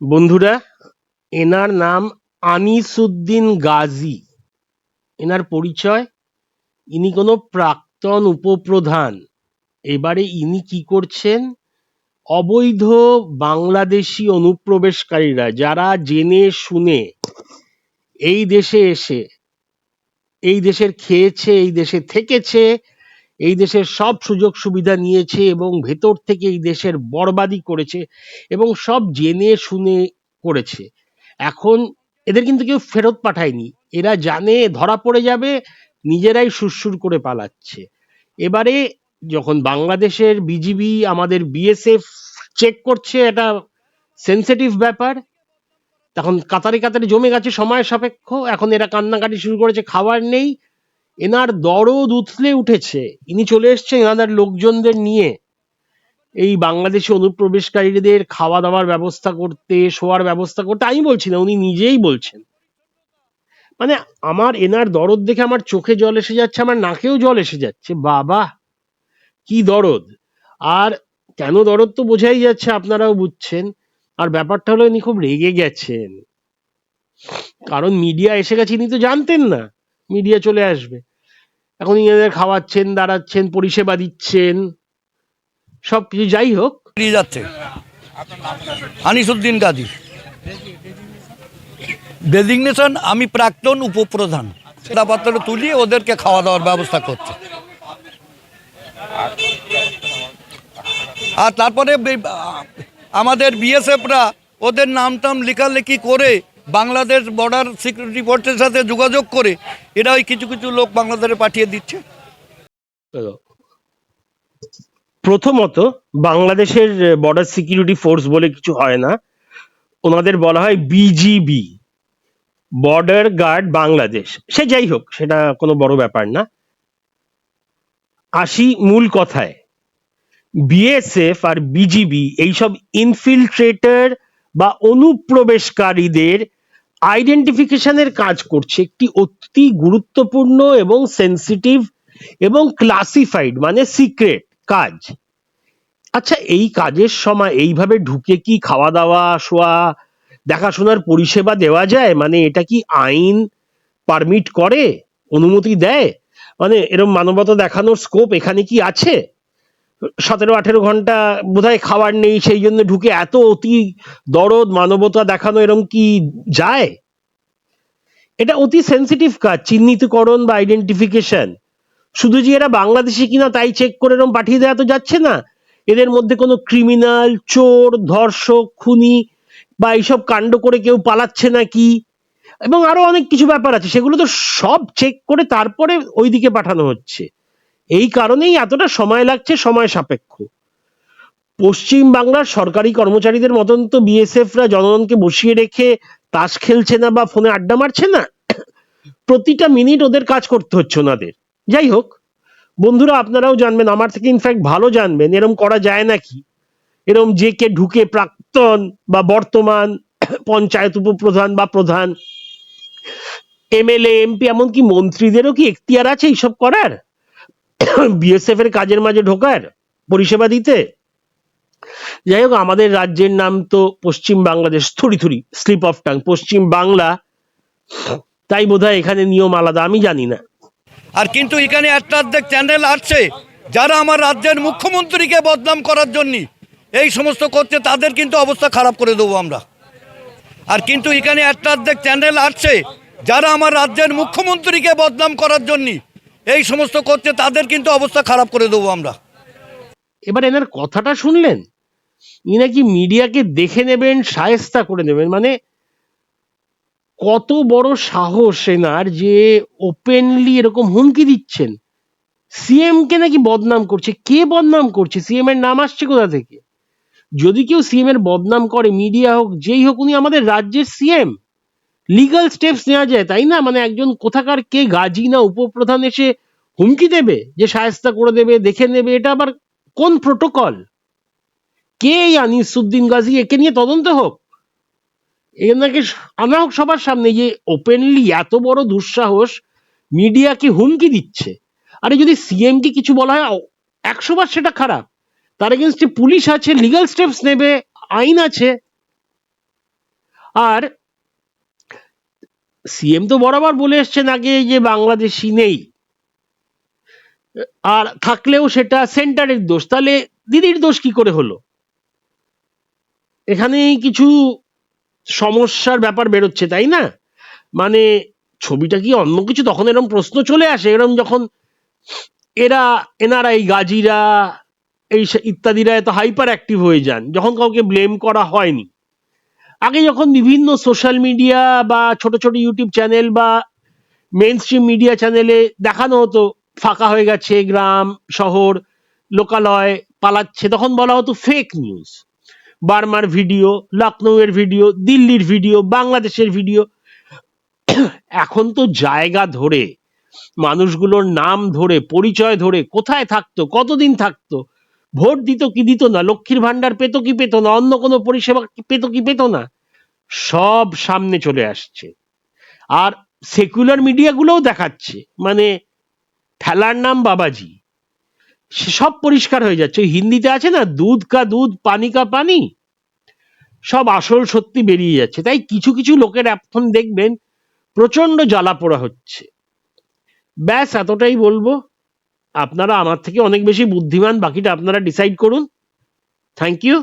বন্ধুরা, এনার নাম আনিসুদ্দিন গাজী। এনার পরিচয়, ইনি কোনো প্রাক্তন উপপ্রধান। এবারে ইনি কি করছেন? অবৈধ বাংলাদেশি অনুপ্রবেশকারীরা, যারা জেনে শুনে এই দেশে এসে, এই দেশের খেয়েছে, এই দেশে থেকেছে এই দেশের সব সুযোগ সুবিধা নিয়েছে এবং ভেতর থেকে এই দেশের বরবাদি করেছে এবং সব জেনে শুনে করেছে। এখন এদের কিন্তু কেউ ফেরত পাঠায়নি। এরা জানে, ধরা পড়ে যাবে, নিজেরাই সুরসুর করে পালাচ্ছে। এবারে যখন বাংলাদেশের বিজিবি আমাদের বিএসএফ চেক করছে, এটা সেন্সিটিভ ব্যাপার। তখন কাতারে কাতারে জমে গেছে সময় সাপেক্ষ। এখন এরা কান্নাকাটি শুরু করেছে, খাবার নেই। এনার দরদ উথলে উঠেছে। ইনি চলে এসছেন এনাদের লোকজনদের নিয়ে। এই বাংলাদেশি অনুপ্রবেশকারীদের খাওয়া দাওয়ার ব্যবস্থা করতে, শোয়ার ব্যবস্থা করতে, আমি বলছি না, উনি নিজেই বলছেন। মানে আমার এনার দরদ দেখে আমার চোখে জল এসে যাচ্ছে, আমার নাকেও জল এসে যাচ্ছে। বাবা, কি দরদ! আর কেন দরদ তো বোঝাই যাচ্ছে, আপনারাও বুঝছেন। আর ব্যাপারটা হলো ইনি খুব রেগে গেছেন। কারণ মিডিয়া এসে গেছে, ইনি তো জানতেন না। মিডিয়া চলে আসবে। এখন ইনাদের খাওয়াচ্ছেন, দাঁড়াচ্ছেন, পরিষেবা দিচ্ছেন সব কিছু যাই হোক। যাচ্ছে। আনিসুদ্দিন গাজী ডেজিগনেশন আমি প্রাক্তন উপপ্রধান। পত্র তুলি ওদেরকে খাওয়া দাওয়ার ব্যবস্থা করছে। আর তারপরে আমাদের বিএসএফরা ওদের নাম টাম লেখালেখি করে বাংলাদেশ বর্ডার সিকিউরিটি ফোর্সের সাথে যোগাযোগ করে এরা ওই কিছু কিছু লোক বাংলাদেশে পাঠিয়ে দিচ্ছে। প্রথমত বাংলাদেশের বর্ডার সিকিউরিটি ফোর্স বলে কিছু হয় না। ওনাদের বলা হয় বিজিবি বর্ডার গার্ড বাংলাদেশ। সে যাই হোক, সেটা কোনো বড় ব্যাপার না। আসি মূল কথায়। বিএসএফ আর বিজিবি এইসব ইনফিলট্রেটর বা অনুপ্রবেশকারীদের আইডেন্টিফিকেশনের কাজ করছে একটি অতি গুরুত্বপূর্ণ এবং সেন্সিটিভ এবং ক্লাসিফাইড মানে সিক্রেট কাজ। আচ্ছা এই কাজের সময় এইভাবে ঢুকে কি খাওয়া দাওয়া শোয়া, দেখাশোনার পরিষেবা দেওয়া যায়? মানে এটা কি আইন পারমিট করে? অনুমতি দেয়? মানে এরকম মানবতা দেখানোর স্কোপ এখানে কি আছে? সতেরো, আঠেরো ঘণ্টা বোধহয় খাবার নেই, সেই জন্য ঢুকে এত অতি দরদ, মানবতা দেখানো এরকম কি যায়? এটা অতি সেন্সিটিভ কাজ, চিহ্নিতকরণ বা আইডেন্টিফিকেশন শুধু যে এরা বাংলাদেশি কিনা তাই চেক করে এরকম পাঠিয়ে দেওয়া তো যাচ্ছে না। এদের মধ্যে কোনো ক্রিমিনাল চোর, ধর্ষক, খুনি বা এইসব কাণ্ড করে কেউ পালাচ্ছে নাকি এবং আরও অনেক কিছু ব্যাপার আছে, সেগুলো তো সব চেক করে তারপরে ওইদিকে পাঠানো হচ্ছে। এই কারণেই এতটা সময় লাগছে সময় সাপেক্ষ। পশ্চিম বাংলার সরকারি কর্মচারীদের মতন তো বিএসএফরা জনগণকে বসিয়ে রেখে তাস খেলছে না বা ফোনে আড্ডা মারছে না। প্রতিটা মিনিট ওদের কাজ করতে হচ্ছে ওনাদের। যাই হোক, বন্ধুরা আপনারাও জানবেন, আমার থেকে ইনফ্যাক্ট ভালো জানবেন, এরম করা যায় নাকি? এরম যে কে ঢুকে প্রাক্তন বা বর্তমান পঞ্চায়েত উপপ্রধান বা প্রধান, এমএলএ, এমপি, এমনকি মন্ত্রীদেরও কি এখতিয়ার আছে এইসব করার? বিএসএফ এর কাজের মাঝে ঢোকার পরিষেবা দিতে? যাই হোক, আমাদের রাজ্যের নাম তো পশ্চিম বাংলাদেশ থুড়ি থুড়ি slip of tongue. Paschim Bangla, তাই বোধহয় এখানে নিয়ম আলাদা, আমি জানি না। আর কিন্তু এখানে একটা অর্ধেক চ্যানেল আসছে, যারা আমার রাজ্যের মুখ্যমন্ত্রীকে বদনাম করার জন্য এই সমস্ত করছে, তাদের কিন্তু অবস্থা খারাপ করে দেবো আমরা। আর কিন্তু এখানে একটা অর্ধেক চ্যানেল আসছে, যারা আমার রাজ্যের মুখ্যমন্ত্রীকে বদনাম করার জন্য এই সমস্ত করছে, তাদের কিন্তু অবস্থা খারাপ করে দেবো আমরা। এবার এনার কথাটা শুনলেন? ইনি নাকি মিডিয়াকে দেখে নেবেন, সায়স্তা করে নেবেন মানে কত বড় সাহস এনার যে ওপেনলি এরকম হুমকি দিচ্ছেন। সিএম কে নাকি বদনাম করছে? কে বদনাম করছে? সিএম এর নাম আসছে কোথা থেকে? যদি কেউ সিএম এর বদনাম করে, মিডিয়া হোক, যেই হোক, উনি আমাদের রাজ্যের সিএম লিগাল স্টেপস নেওয়া যায়, তাই না? মানে একজন কোথাকার কে গাজী না উপপ্রধান এসে হুমকি দেবে, যে সায়স্তা করে দেবে, দেখে নেবে, এটা আবার কোন প্রোটোকল কে এই আনিসুদ্দিন গাজী? একে নিয়ে তদন্ত হোক। এনাকে আনা হোক সবার সামনে যে ওপেনলি এত বড় দুঃসাহস মিডিয়াকে হুমকি দিচ্ছে। আরে যদি সিএম কে কিছু বলা হয় একশো বার সেটা খারাপ। তার এগেনস্টে পুলিশ আছে লিগাল স্টেপস নেবে, আইন আছে। আর সিএম তো বরাবর বলে এসছেন আগে যে বাংলাদেশি নেই। আর থাকলেও সেটা সেন্টারের দোষ। তাহলে দিদির দোষ কি করে হলো? এখানে কিছু সমস্যার ব্যাপার বেরোচ্ছে, তাই না? মানে ছবিটা কি অন্য কিছু? তখন এরকম প্রশ্ন চলে আসে। এরকম যখন এরা, এনারা এই গাজীরা, এই ইত্যাদিরা এত হাইপার অ্যাক্টিভ হয়ে যান, যখন কাউকে ব্লেম করা হয়নি। আগে যখন বিভিন্ন সোশ্যাল মিডিয়া বা ছোট ছোট ইউটিউব চ্যানেল বা মেন স্ট্রিম মিডিয়া চ্যানেলে দেখানো হতো, ফাঁকা হয়ে গেছে গ্রাম, শহর, লোকালয়, পালাচ্ছে, তখন বলা হতো ফেক নিউজ বার্মার ভিডিও লখনৌয়ের ভিডিও দিল্লির ভিডিও বাংলাদেশের ভিডিও এখন তো জায়গা ধরে, মানুষগুলোর নাম ধরে, পরিচয় ধরে, কোথায় থাকতো, কতদিন থাকতো ভোট দিত কি দিত না? লক্ষ্মীর ভান্ডার পেত কি পেত না? অন্য কোনো পরিষেবা পেত কি পেত না? সব সামনে চলে আসছে। আর সেকুলার মিডিয়াগুলোও দেখাচ্ছে। মানে ঠেলার নাম বাবাজি। সব পরিষ্কার হয়ে যাচ্ছে। হিন্দিতে আছে না, দুধ কা দুধ, পানি কা পানি? সব আসল সত্যি বেরিয়ে যাচ্ছে। তাই কিছু কিছু লোকের এখন দেখবেন প্রচণ্ড জ্বালা পোড়া হচ্ছে। ব্যাস, এতটাই বলব। আপনারা আমার থেকে অনেক বেশি বুদ্ধিমান বাকিটা আপনারা ডিসাইড করুন। Thank you